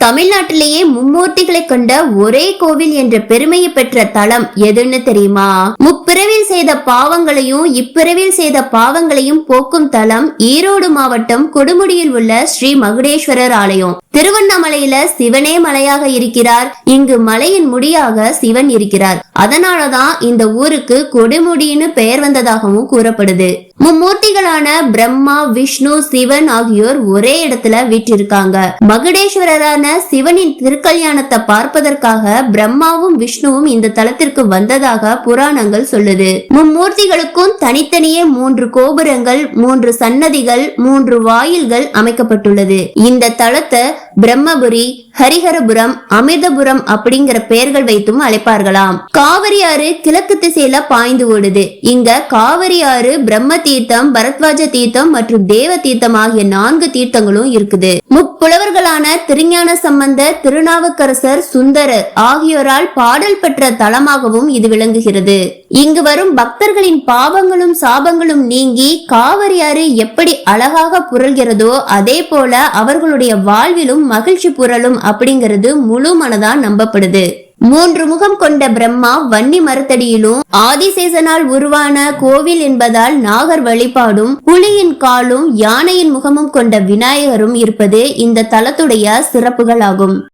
தமிழ்நாட்டிலேயே மும்மூர்த்திகளை கொண்ட ஒரே கோவில் என்ற பெருமையை பெற்ற தலம் எதுன்னு தெரியுமா? முப்பிறவில் செய்த பாவங்களையும் இப்பிறவில் செய்த பாவங்களையும் போக்கும் தலம் ஈரோடு மாவட்டம் கொடுமுடியில் உள்ள ஸ்ரீ மகுடேஸ்வரர் ஆலயம். திருவண்ணாமலையில சிவனே மலையாக இருக்கிறார். இங்கு மலையின் முடியாக சிவன் இருக்கிறார். அதனாலதான் இந்த ஊருக்கு கொடுமுடின்னு பெயர் வந்ததாகவும் கூறப்படுது. மும்மூர்த்திகளான பிரம்மா விஷ்ணு சிவன் ஆகியோர் ஒரே இடத்துல வீற்றிருக்காங்க. மகுடேஸ்வரரான சிவனின் திருக்கல்யாணத்தை பார்ப்பதற்காக பிரம்மாவும் விஷ்ணுவும் இந்த தலத்திற்கு வந்ததாக புராணங்கள் சொல்லுது. மும்மூர்த்திகளுக்கும் தனித்தனியே மூன்று கோபுரங்கள் மூன்று சன்னதிகள் மூன்று வாயில்கள் அமைக்கப்பட்டுள்ளது. இந்த தலத்தை பிரம்மபுரி ஹரிஹரபுரம் அமிர்தபுரம் அப்படிங்கிற பெயர்கள் வைத்தும் அழைப்பார்களாம். காவிரி ஆறு கிழக்கு திசையில பாய்ந்து ஓடுது. இங்க காவிரி ஆறு பிரம்ம தீர்த்தம் பரத்வாஜ தீர்த்தம் மற்றும் தேவ தீர்த்தம் ஆகிய நான்கு தீர்த்தங்களும் இருக்குது. புலவர்களான திருஞான சம்பந்த திருநாவுக்கரசர் சுந்தரர் ஆகியோரால் பாடல் பெற்ற தலமாகவும் இது விளங்குகிறது. இங்கு வரும் பக்தர்களின் பாவங்களும் சாபங்களும் நீங்கி காவிரி ஆறு எப்படி அழகாக புரள்கிறதோ அதே போல அவர்களுடைய வாழ்விலும் மகிழ்ச்சி புரளும் அப்படிங்கிறது முழு மனதா நம்பப்படுது. மூன்று முகம் கொண்ட பிரம்மா வன்னி மரத்தடியிலும் ஆதிசேசனால் உருவான கோவில் என்பதால் நாகர் வழிபாடும் புலியின் காலும் யானையின் முகமும் கொண்ட விநாயகரும் இருப்பது இந்த தலத்துடைய சிறப்புகளாகும்.